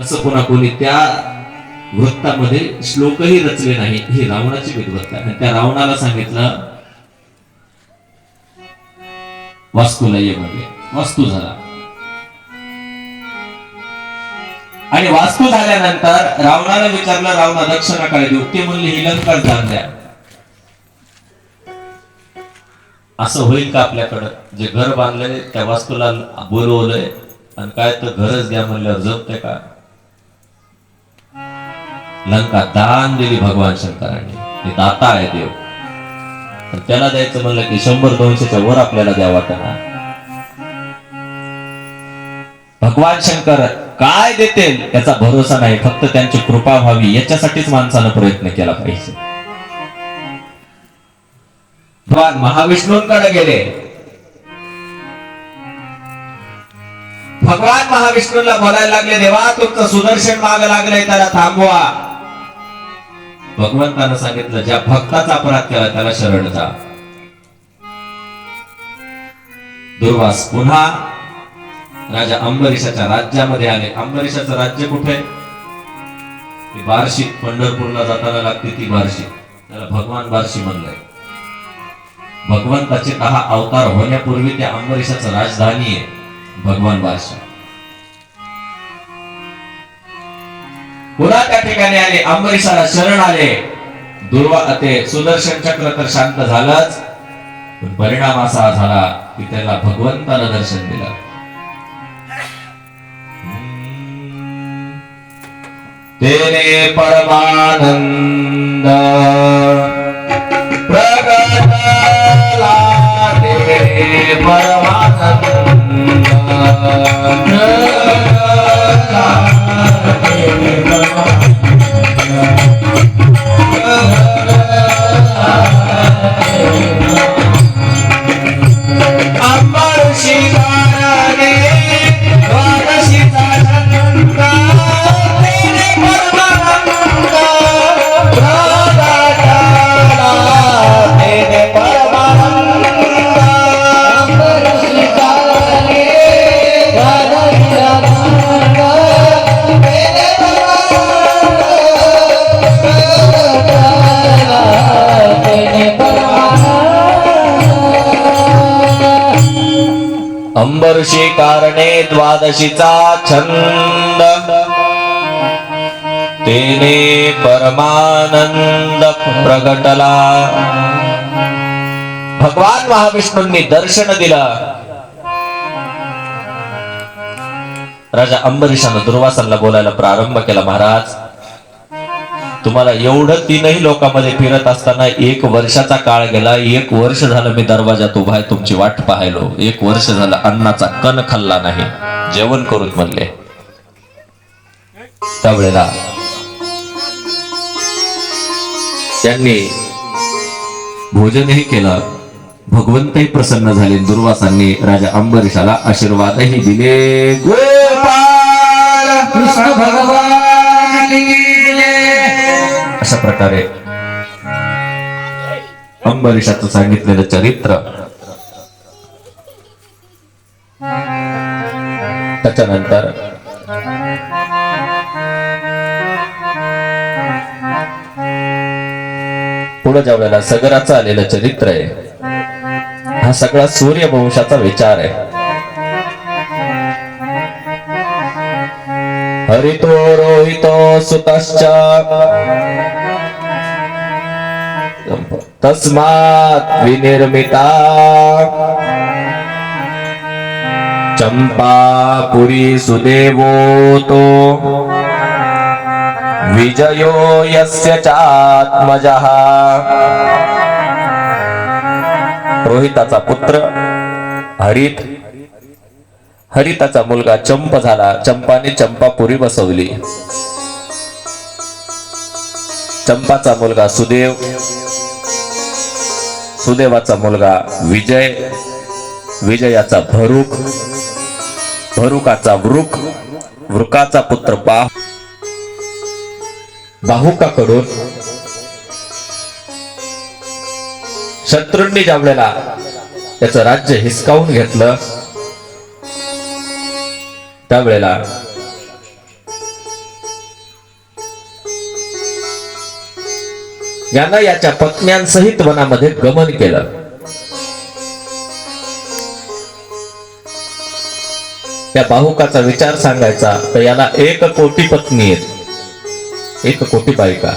असं पुन्हा कोणी त्या वृत्तामध्ये श्लोकही रचले नाही. ही रावणाची विद्वत्ता आहे. आणि त्या रावणाला सांगितलं वास्तूला ये म्हणजे वास्तू झाला. आणि वास्तू झाल्यानंतर रावणाला विचारलं रावणा दक्षिणा काय देऊ ते म्हणले ही लंकाच दान द्या. असं होईल का आपल्याकडं? जे घर बांधलंय त्या वास्तूला बोलवलंय आणि काय तर घरच द्या म्हणल्यावर जमते का? लंका दान दिली भगवान शंकरांनी. हे दाता आहे देव. तर त्याला द्यायचं म्हणलं की शंभर दोनशेच्या वर आपल्याला द्यावा त्यांना. भगवान शंकर काय देतील याचा भरोसा नाही. फक्त त्यांची कृपा व्हावी. याच्यासाठीच माणसानं प्रयत्न केला पाहिजे. भगवान महाविष्णूंकडे गेले. भगवान महाविष्णूला बोलायला लागले देवा तुमचं सुदर्शन माग लागलंय त्याला थांबवा. भगवंतानं सांगितलं ज्या भक्ताचा अपराध केला त्याला शरण जा दुर्वास पुन्हा राजा अंबरीशाच्या राज्यामध्ये आले. अंबरीशाचं राज्य कुठे? ती बार्शी पंढरपूरला जाताना लागते ती बार्शी. त्याला भगवान बार्शी म्हणलंय. भगवंताचे दहा अवतार होण्यापूर्वी त्या अंबरीशाचं राजधानी आहे भगवान बार्शी. पुन्हा त्या ठिकाणी आले अंबरीशाला शरण आले. दुर्वा ते सुदर्शन चक्र तर शांत झालंच पण परिणाम असा झाला की त्याला भगवंतानं दर्शन दिलं. तेने परमानंद अंबरशी कारणे द्वादशीचा छंद. तेने परमानंद प्रगटला भगवान महाविष्णूंनी दर्शन दिलं. राजा अंबरीशानं दुर्वासांना बोलायला प्रारंभ केला महाराज. तुम्हाला एवढं तीनही लोकांमध्ये फिरत असताना एक वर्षाचा काळ गेला एक वर्ष झालं मी दरवाजात उभा आहे तुमची वाट पाहायलो एक वर्ष झालं अन्नाचा कण खाल्ला नाही. जेवण करून म्हणले. त्यावेळेला त्यांनी भोजनही केलं. भगवंतही प्रसन्न झाले. दुर्वासांनी राजा अंबरीशाला आशीर्वादही दिले. गोपाल कृष्ण भगवान! अशा प्रकारे अंबरीशाचं सांगितलेलं चरित्र. त्याच्यानंतर पुढे ज्या वेळेला सगराचं आलेलं चरित्र आहे हा सगळा सूर्यवंशाचा विचार आहे. हरितो रोहितो सुतश्च तस्मात् विनिर्मिता। चंपा पुरी सुदेवो तो विजयो यस्य चात्मजः। रोहिताचा पुत्र हरित। हरिताचा मुलगा चंप झाला. चंपाने चंपापुरी बसवली. चंपाचा मुलगा सुदेव. सुदेवाचा मुलगा विजय विजयाचा भरूक भरूकाचा वृक वृकाचा पुत्र बाह बाहुकाकडून शत्रूंनी ज्यावेळेला त्याचं राज्य हिसकावून घेतलं त्यावेळेला यानं याच्या पत्न्यांसहित वनामध्ये गमन केलं. त्या बाहुकाचा विचार सांगायचा तर याला एक कोटी पत्नी आहेत. एक कोटी बायका.